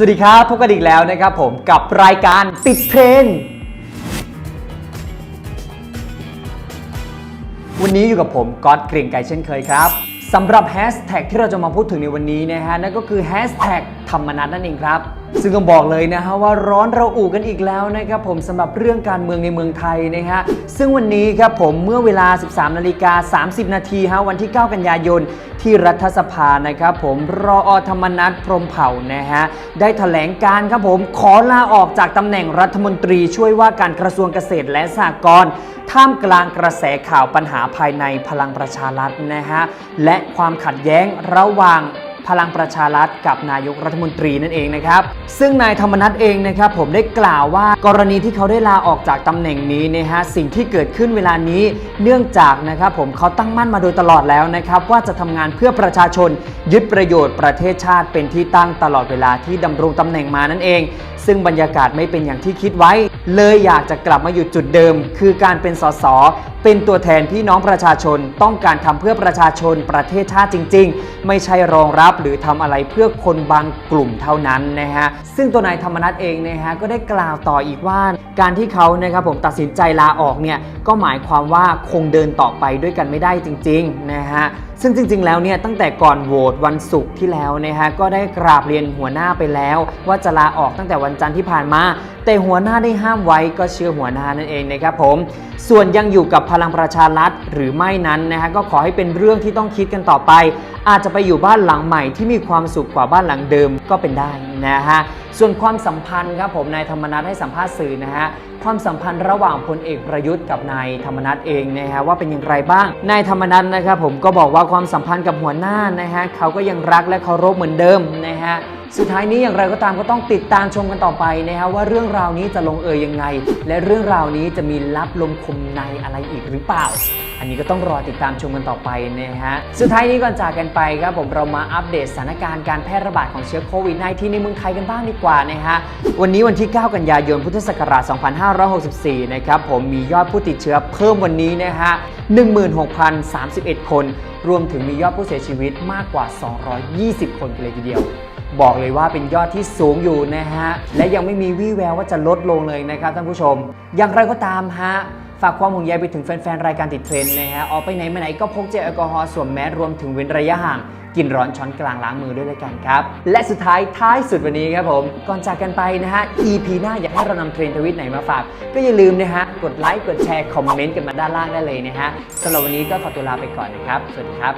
สวัสดีครับพบกันอีกแล้วนะครับผมกับรายการติดเทรนด์วันนี้อยู่กับผมก๊อตเกรียงไกรเช่นเคยครับสำหรับแฮชแท็กที่เราจะมาพูดถึงในวันนี้นะฮะนั่นก็คือแฮชแท็ก ธรรมนัตนั่นเองครับ ซึ่งต้องบอกเลยนะฮะว่าร้อนระอุกันอีกแล้วนะครับผมสำหรับเรื่องการเมืองในเมืองไทยนะฮะซึ่งวันนี้ครับผมเมื่อเวลา 13นาฬิกา30 นาทีฮะวันที่ 9 กันยายนที่รัฐสภานะครับผมรออธรรมนัฐพรหมเผ่านะฮะได้แถลงการครับผมขอลาออกจากตำแหน่งรัฐมนตรีช่วยว่าการกระทรวงเกษตรและสหกรณ์ท่ามกลางกระแสข่าวปัญหาภายในพลังประชารัฐนะฮะและความขัดแย้งระหว่าง พลังประชารัฐกับนายกรัฐมนตรีนั่นเองนะครับ ซึ่งนายธรรมนัฐเองนะครับผมได้กล่าวว่ากรณีที่เขาได้ลาออกจากตำแหน่งนี้นะฮะสิ่งที่เกิดขึ้นเวลานี้ เนื่องจากนะครับผมเขาตั้งมั่นมาโดยตลอดแล้วนะครับว่าจะทำงานเพื่อประชาชนยึดประโยชน์ประเทศชาติเป็นที่ตั้งตลอดเวลาที่ดำรงตำแหน่งมานั่นเอง ซึ่งบรรยากาศไม่เป็นอย่างที่คิดไว้ เลยอยากจะกลับมาอยู่จุดเดิม คือการเป็นสสเป็นตัวแทนพี่น้องประชาชนต้องการทำเพื่อประชาชนประเทศชาติจริง ๆ ไม่ใช่รองรับหรือทำอะไรเพื่อคนบางกลุ่มเท่านั้นนะฮะซึ่งตัวนายธรรมนัฐเองนะฮะก็ได้กล่าวต่ออีกว่า การที่เขานะครับผมตัดสินใจลาออกเนี่ยก็หมายความว่าคงเดินต่อไปด้วยกันไม่ได้จริงๆนะฮะ ซึ่งจริง ๆ แล้วเนี่ยตั้งแต่ก่อนโหวตวันศุกร์ที่แล้วนะฮะก็ได้กราบเรียนหัวหน้าไปแล้ว ว่าจะลาออกตั้งแต่วันจันทร์ที่ผ่านมา แต่หัวหน้าได้ห้ามไว้ก็เชื่อหัวหน้านั่นเองนะครับผม ส่วนยังอยู่กับพลังประชารัฐหรือไม่นั้นนะฮะก็ขอให้เป็นเรื่องที่ต้องคิดกันต่อไป อาจจะไปอยู่บ้านหลังใหม่ที่มีความสุขกว่าบ้านหลังเดิมก็เป็นได้ นะฮะส่วนความสัมพันธ์ครับผมนายธรรมนัฐให้สัมภาษณ์สื่อนะฮะความสัมพันธ์ระหว่างพลเอกประยุทธ์กับนายธรรมนัฐเองนะฮะว่าเป็นอย่างไรบ้างนายธรรมนัฐนะครับผมก็บอกว่าความสัมพันธ์กับหัวหน้านะฮะเขาก็ยังรักและเคารพเหมือนเดิมนะฮะสุดท้ายนี้อย่างไรก็ตามก็ต้องติดตามชมกันต่อไปนะฮะว่าเรื่องราวนี้จะลงเอยยังไง และเรื่องราวนี้จะมีลับลมคมในอะไรอีกหรือเปล่า อันนี้ก็ต้องรอติดตามชมกันต่อไปนะฮะ สุดท้ายนี้ก่อนจากกันไปครับผมเรามาอัปเดตสถานการณ์การแพร่ระบาดของเชื้อโควิด -19 ในเมืองไทยกันบ้างดีกว่านะฮะ วันนี้วันที่ 9 กันยายนพุทธศักราช 2564 นะครับผมมียอดผู้ติดเชื้อเพิ่มวันนี้นะฮะ 16,031 คน รวมถึงมียอดผู้เสียชีวิตมากกว่า 220 คนเลยทีเดียวบอกเลยว่าเป็นยอดที่สูงอยู่นะฮะ และยังไม่มีวี่แววว่าจะลดลงเลยนะครับท่านผู้ชม อย่างไรก็ตามฮะ ฝากความห่วงใยไปถึงแฟนๆ รายการติดเทรนด์นะฮะ ออกไปไหนมาไหนก็พกเจลแอลกอฮอล์สวมแมสรวมถึงเว้นระยะห่าง กินร้อนช้อนกลางล้างมือด้วยลยกันครับ และสุดท้ายท้ายสุดวันนี้ครับผม ก่อนจากกันไปนะฮะ EP หน้าอยากให้เรานำเทรนด์ทวิตไหนมาฝาก ก็อย่าลืมนะฮะ กดไลค์ กดแชร์ คอมเมนต์กันมาด้านล่างได้เลยนะฮะสำหรับวันนี้ก็ขอตัวลาไปก่อนนะครับ สวัสดีครับ